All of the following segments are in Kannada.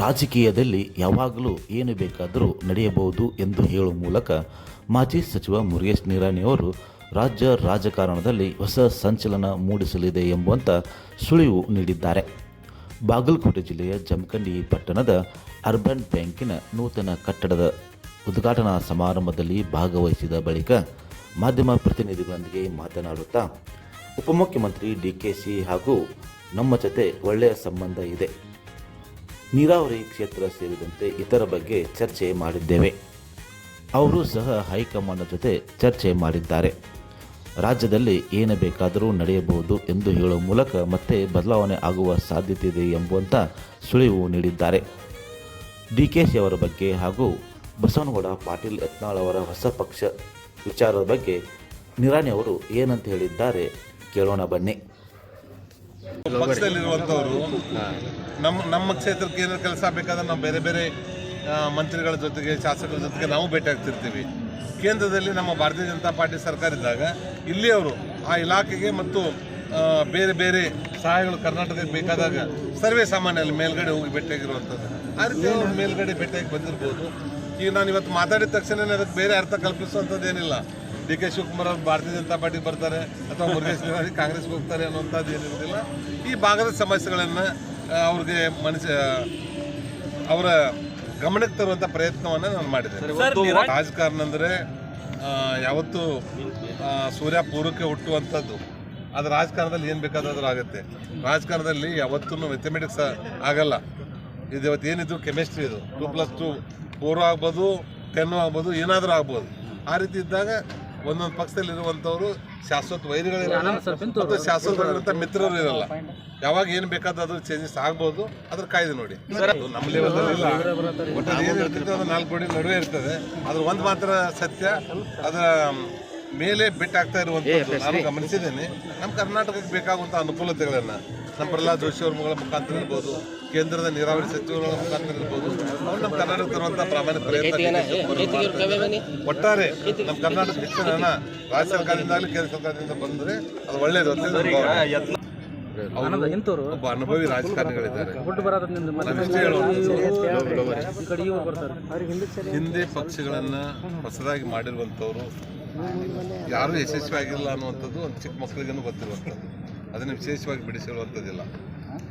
ರಾಜಕೀಯದಲ್ಲಿ ಯಾವಾಗಲೂ ಏನು ಬೇಕಾದರೂ ನಡೆಯಬಹುದು ಎಂದು ಹೇಳುವ ಮೂಲಕ ಮಾಜಿ ಸಚಿವ ಮುರುಗೇಶ್ ನಿರಾಣಿಯವರು ರಾಜ್ಯ ರಾಜಕಾರಣದಲ್ಲಿ ಹೊಸ ಸಂಚಲನ ಮೂಡಿಸಲಿದೆ ಎಂಬಂತ ಸುಳಿವು ನೀಡಿದ್ದಾರೆ. ಬಾಗಲಕೋಟೆ ಜಿಲ್ಲೆಯ ಜಮಖಂಡಿ ಪಟ್ಟಣದ ಅರ್ಬನ್ ಬ್ಯಾಂಕಿನ ನೂತನ ಕಟ್ಟಡದ ಉದ್ಘಾಟನಾ ಸಮಾರಂಭದಲ್ಲಿ ಭಾಗವಹಿಸಿದ ಬಳಿಕ ಮಾಧ್ಯಮ ಪ್ರತಿನಿಧಿಗಳೊಂದಿಗೆ ಮಾತನಾಡುತ್ತಾ ಉಪಮುಖ್ಯಮಂತ್ರಿ ಡಿ ಕೆ ಸಿ ಹಾಗೂ ನಮ್ಮ ಜೊತೆ ಒಳ್ಳೆಯ ಸಂಬಂಧ ಇದೆ. ನೀರಾವರಿ ಕ್ಷೇತ್ರ ಸೇರಿದಂತೆ ಇತರ ಬಗ್ಗೆ ಚರ್ಚೆ ಮಾಡಿದ್ದೇವೆ. ಅವರು ಸಹ ಹೈಕಮಾಂಡ್ ಜೊತೆ ಚರ್ಚೆ ಮಾಡಿದ್ದಾರೆ. ರಾಜ್ಯದಲ್ಲಿ ಏನು ಬೇಕಾದರೂ ನಡೆಯಬಹುದು ಎಂದು ಹೇಳುವ ಮೂಲಕ ಮತ್ತೆ ಬದಲಾವಣೆ ಆಗುವ ಸಾಧ್ಯತೆ ಇದೆ ಎಂಬುವಂಥ ಸುಳಿವು ನೀಡಿದ್ದಾರೆ. ಡಿ ಕೆ ಶಿ ಅವರ ಬಗ್ಗೆ ಹಾಗೂ ಬಸವನಗೌಡ ಪಾಟೀಲ್ ಯತ್ನಾಳ್ ಅವರ ಹೊಸ ಪಕ್ಷ ವಿಚಾರದ ಬಗ್ಗೆ ನಿರಾಣಿ ಅವರು ಏನಂತ ಹೇಳಿದ್ದಾರೆ ಕೇಳೋಣ ಬನ್ನಿ. ಪಕ್ಷದಲ್ಲಿರುವಂಥವ್ರು ನಮ್ಮ ನಮ್ಮ ಕ್ಷೇತ್ರಕ್ಕೆ ಏನಾದ್ರು ಕೆಲಸ ಬೇಕಾದ್ರೆ ನಾವು ಬೇರೆ ಬೇರೆ ಮಂತ್ರಿಗಳ ಜೊತೆಗೆ ಶಾಸಕರ ಜೊತೆಗೆ ನಾವು ಭೇಟಿ ಆಗ್ತಿರ್ತೀವಿ. ಕೇಂದ್ರದಲ್ಲಿ ನಮ್ಮ ಭಾರತೀಯ ಜನತಾ ಪಾರ್ಟಿ ಸರ್ಕಾರ ಇದ್ದಾಗ ಇಲ್ಲಿ ಅವರು ಆ ಇಲಾಖೆಗೆ ಮತ್ತು ಬೇರೆ ಬೇರೆ ಸಹಾಯಗಳು ಕರ್ನಾಟಕಕ್ಕೆ ಬೇಕಾದಾಗ ಸರ್ವೇ ಸಾಮಾನ್ಯಲ್ಲಿ ಮೇಲ್ಗಡೆ ಹೋಗಿ ಭೇಟಿಯಾಗಿರುವಂಥದ್ದು ಆ ರೀತಿ ಅವ್ರು ಮೇಲ್ಗಡೆ ಭೇಟಿಯಾಗಿ ಬಂದಿರ್ಬೋದು. ಈಗ ನಾನು ಇವತ್ತು ಮಾತಾಡಿದ ತಕ್ಷಣನೇ ಅದಕ್ಕೆ ಬೇರೆ ಅರ್ಥ ಕಲ್ಪಿಸುವಂಥದ್ದು ಏನಿಲ್ಲ. ಡಿ ಕೆ ಶಿವಕುಮಾರ್ ಅವರು ಭಾರತೀಯ ಜನತಾ ಪಾರ್ಟಿಗೆ ಬರ್ತಾರೆ ಅಥವಾ ಮುರುಗೇಶ್ ನಿರಾಣಿ ಕಾಂಗ್ರೆಸ್ಗೆ ಹೋಗ್ತಾರೆ ಅನ್ನೋಂಥದ್ದು ಏನಿರೋದಿಲ್ಲ ಈ ಭಾಗದ ಸಮಸ್ಯೆಗಳನ್ನು ಅವ್ರಿಗೆ ಮನಸ್ಸ ಅವರ ಗಮನಕ್ಕೆ ತರುವಂಥ ಪ್ರಯತ್ನವನ್ನು ನಾನು ಮಾಡಿದ್ದೇನೆ. ರಾಜಕಾರಣ ಅಂದರೆ ಯಾವತ್ತೂ ಸೂರ್ಯ ಪೂರ್ವಕ್ಕೆ ಹುಟ್ಟುವಂಥದ್ದು. ಅದು ರಾಜಕಾರಣದಲ್ಲಿ ಏನು ಬೇಕಾದ್ರೂ ಆಗುತ್ತೆ. ರಾಜಕಾರಣದಲ್ಲಿ ಯಾವತ್ತೂ ಮೆಥಮೆಟಿಕ್ಸ್ ಆಗಲ್ಲ. ಇದು ಇವತ್ತು ಏನಿದು ಕೆಮಿಸ್ಟ್ರಿ ಇದು. ಟೂ ಪ್ಲಸ್ ಟು ಫೋರು ಆಗ್ಬೋದು ಟೆನ್ನು ಆಗ್ಬೋದು ಏನಾದರೂ ಆಗ್ಬೋದು. ಆ ರೀತಿ ಇದ್ದಾಗ ಒಂದೊಂದು ಪಕ್ಷದಲ್ಲಿ ಪಕ್ಷದಲ್ಲಿರುವಂಥವ್ರು ಶಾಶ್ವತ ವೈರಿಗಳಿರಲ್ಲ. ಮತ್ತು ಶಾಶ್ವತ ಮಿತ್ರರು ಇರಲ್ಲ. ಯಾವಾಗ ಏನು ಬೇಕಾದ್ರೂ ಚೇಂಜಸ್ ಆಗ್ಬೋದು. ಅದ್ರ ಕಾಯ್ದೆ ನೋಡಿ. ನಮ್ಮ ಲೆವೆಲ್ ಇಲ್ಲ. ಒಟ್ಟು ಏನು ಇರ್ತೈತೆ ಅದು ನಾಲ್ಕು ಕೋಟಿ ನಡುವೆ ಇರ್ತದೆ. ಅದ್ರ ಒಂದು ಮಾತ್ರ ಸತ್ಯ. ಅದರ ಮೇಲೆ ಬಿಟ್ಟಾಗ್ತಾ ಇರುವಂಥದ್ದು ನಾನು ಗಮನಿಸಿದ್ದೇನೆ. ನಮ್ಮ ಕರ್ನಾಟಕಕ್ಕೆ ಬೇಕಾಗುವಂಥ ಅನುಕೂಲತೆಗಳನ್ನ ನಮ್ಮ ಪ್ರಹ್ಲಾದ್ ಜೋಶಿ ಅವ್ರ ಮಗಳ ಮುಖಾಂತರ ಇರ್ಬೋದು ಕೇಂದ್ರದ ನೀರಾವರಿ ಸಚಿವರ ಮುಖಾಂತರ ಇರ್ಬೋದು ಅವ್ರು ನಮ್ಮ ಕರ್ನಾಟಕ ತರುವಂಥ ಪ್ರಾಮಾಣಿಕ ಪ್ರಯತ್ನ ಒಟ್ಟಾರೆ ನಮ್ಮ ಕರ್ನಾಟಕ ಹೆಚ್ಚಿನ ಹಣ ರಾಜ್ಯ ಸರ್ಕಾರದಿಂದಾಗಲಿ ಕೇಂದ್ರ ಸರ್ಕಾರದಿಂದ ಬಂದರೆ ಅದು ಒಳ್ಳೆಯದು ಅಂತ ಒಬ್ಬ ಅನುಭವಿ ರಾಜಕಾರಣಿಗಳಿದ್ದಾರೆ. ಹಿಂದೆ ಪಕ್ಷಗಳನ್ನ ಹೊಸದಾಗಿ ಮಾಡಿರುವಂಥವ್ರು ಯಾರೂ ಯಶಸ್ವಿ ಆಗಿಲ್ಲ ಅನ್ನುವಂಥದ್ದು ಒಂದು ಚಿಕ್ಕ ಮಕ್ಕಳಿಗೂ ಗೊತ್ತಿರುವಂಥದ್ದು. ಅದನ್ನು ವಿಶೇಷವಾಗಿ ಬಿಡಿಸಿರುವಂಥದ್ದಿಲ್ಲ.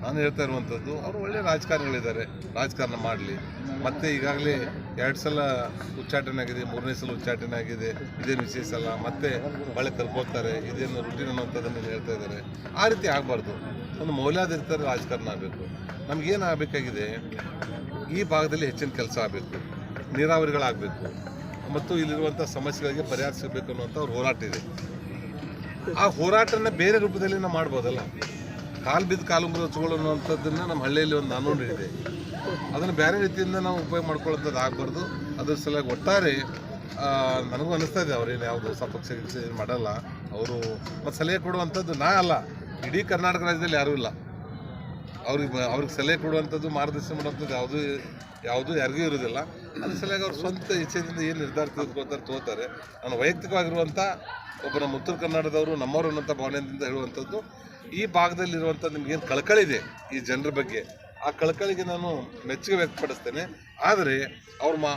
ನಾನು ಹೇಳ್ತಾ ಇರುವಂಥದ್ದು, ಅವರು ಒಳ್ಳೆ ರಾಜಕಾರಣಿಗಳಿದ್ದಾರೆ. ರಾಜಕಾರಣ ಮಾಡಲಿ. ಮತ್ತು ಈಗಾಗಲೇ ಎರಡು ಸಲ ಉಚ್ಚಾಟನೆ ಆಗಿದೆ, ಮೂರನೇ ಸಲ ಉಚ್ಚಾಟನೆ ಆಗಿದೆ. ಇದೇನು ವಿಶೇಷ ಅಲ್ಲ? ಮತ್ತೆ ಬಳೆ ಕಲ್ಕೋತಾರೆ ಇದೇನು ರುಟೀನ್ ಅನ್ನುವಂಥದ್ದನ್ನು ಹೇಳ್ತಾ ಇದ್ದಾರೆ. ಆ ರೀತಿ ಆಗಬಾರ್ದು. ಒಂದು ಮೌಲ್ಯಾಧಾರಿತ ರಾಜಕಾರಣ ಆಗಬೇಕು. ನಮಗೇನು ಆಗಬೇಕಾಗಿದೆ? ಈ ಭಾಗದಲ್ಲಿ ಹೆಚ್ಚಿನ ಕೆಲಸ ಆಗಬೇಕು. ನೀರಾವರಿಗಳಾಗಬೇಕು. ಮತ್ತು ಇಲ್ಲಿರುವಂಥ ಸಮಸ್ಯೆಗಳಿಗೆ ಪರಿಹಾರ ಸಿಗಬೇಕು ಅನ್ನುವಂಥ ಅವ್ರ ಹೋರಾಟ ಇದೆ. ಆ ಹೋರಾಟನ ಬೇರೆ ರೂಪದಲ್ಲಿ ನಾವು ಮಾಡ್ಬೋದಲ್ಲ? ಕಾಲು ಬಿದ್ದು ಕಾಲು ಮುರಿದು ಅನ್ನುವಂಥದ್ದನ್ನು ನಮ್ಮ ಹಳ್ಳಿಯಲ್ಲಿ ಒಂದು ಕಾನೂನು ಇದೆ. ಅದನ್ನು ಬೇರೆ ರೀತಿಯಿಂದ ನಾವು ಉಪಯೋಗ ಮಾಡ್ಕೊಳ್ಳೋಂಥದ್ದು ಆಗಬಾರ್ದು. ಅದ್ರ ಸಲುವಾಗಿ ಒಟ್ಟಾರೆ ನನಗೂ ಅನ್ನಿಸ್ತಾ ಇದೆ ಅವ್ರೇನು ಯಾವುದು ಹೊಸ ಪಕ್ಷ ಏನು ಮಾಡಲ್ಲ. ಅವರು ಮತ್ತು ಸಲಹೆ ಕೊಡುವಂಥದ್ದು ನಾ ಅಲ್ಲ. ಇಡೀ ಕರ್ನಾಟಕ ರಾಜ್ಯದಲ್ಲಿ ಯಾರೂ ಇಲ್ಲ. ಅವ್ರಿಗೆ ಅವ್ರಿಗೆ ಸಲಹೆ ಕೊಡುವಂಥದ್ದು ಮಾರ್ಗದರ್ಶನ ಮಾಡುವಂಥದ್ದು ಯಾವುದೂ ಯಾವುದೂ ಯಾರಿಗೂ ಇರೋದಿಲ್ಲ ಅದ್ರ ಸಲುವಾಗಿ ಅವ್ರ ಸ್ವಂತ ಇಚ್ಛೆಯಿಂದ ಏನು ನಿರ್ಧಾರ ತೆಗೆದುಕೊಳ್ತಾರೆ ತಗೋತಾರೆ. ನಾನು ವೈಯಕ್ತಿಕವಾಗಿರುವಂಥ ಒಬ್ಬ ನಮ್ಮ ಉತ್ತರ ಕನ್ನಡದವರು ನಮ್ಮವರು ಅನ್ನೋಂಥ ಭಾವನೆಯಿಂದ ಹೇಳುವಂಥದ್ದು, ಈ ಭಾಗದಲ್ಲಿರುವಂಥ ನಿಮ್ಗೇನು ಕಳಕಳಿದೆ ಈ ಜನರ ಬಗ್ಗೆ? ಆ ಕಳಕಳಿಗೆ ನಾನು ಮೆಚ್ಚುಗೆ ವ್ಯಕ್ತಪಡಿಸ್ತೇನೆ. ಆದರೆ ಅವ್ರು ಮಾ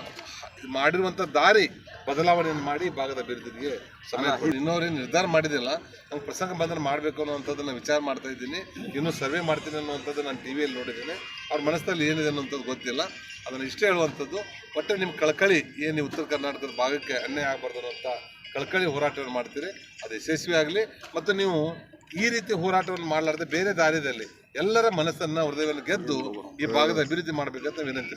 ಮಾಡಿರುವಂಥ ದಾರಿ ಬದಲಾವಣೆಯನ್ನು ಮಾಡಿ ಭಾಗದ ಅಭಿವೃದ್ಧಿಗೆ ಸಮಯ ಇನ್ನೋರೇನು ನಿರ್ಧಾರ ಮಾಡಿದಿಲ್ಲ ನಂಗೆ ಪ್ರಸಂಗ ಬಂದ್ರೆ ಮಾಡಬೇಕು ಅನ್ನುವಂಥದ್ದನ್ನು ವಿಚಾರ ಮಾಡ್ತಾ ಇದ್ದೀನಿ. ಇನ್ನೂ ಸರ್ವೆ ಮಾಡ್ತೀನಿ ಅನ್ನುವಂಥದ್ದು ನಾನು ಟಿ ವಿಯಲ್ಲಿ ನೋಡಿದ್ದೀನಿ. ಅವ್ರ ಮನಸ್ಸಲ್ಲಿ ಏನಿದೆ ಅನ್ನೋಂಥದ್ದು ಗೊತ್ತಿಲ್ಲ. ಅದನ್ನು ಇಷ್ಟೇ ಹೇಳುವಂಥದ್ದು ಒಟ್ಟು ನಿಮ್ಮ ಕಳಕಳಿ ಏನು ನೀವು ಉತ್ತರ ಕರ್ನಾಟಕದ ಭಾಗಕ್ಕೆ ಅನ್ಯಾಯ ಆಗಬಾರ್ದು ಅನ್ನೋಂಥ ಕಳಕಳಿ ಹೋರಾಟವನ್ನು ಮಾಡ್ತೀರಿ. ಅದು ಯಶಸ್ವಿ ಆಗಲಿ ಮತ್ತು ನೀವು ಈ ರೀತಿ ಹೋರಾಟವನ್ನು ಮಾಡಲಾರ್ದೆ ಬೇರೆ ದಾರಿಯಲ್ಲಿ ಎಲ್ಲರ ಮನಸ್ಸನ್ನು ಹೃದಯವನ್ನು ಗೆದ್ದು ಈ ಭಾಗದ ಅಭಿವೃದ್ಧಿ ಮಾಡಬೇಕಂತ ವಿನಂತಿ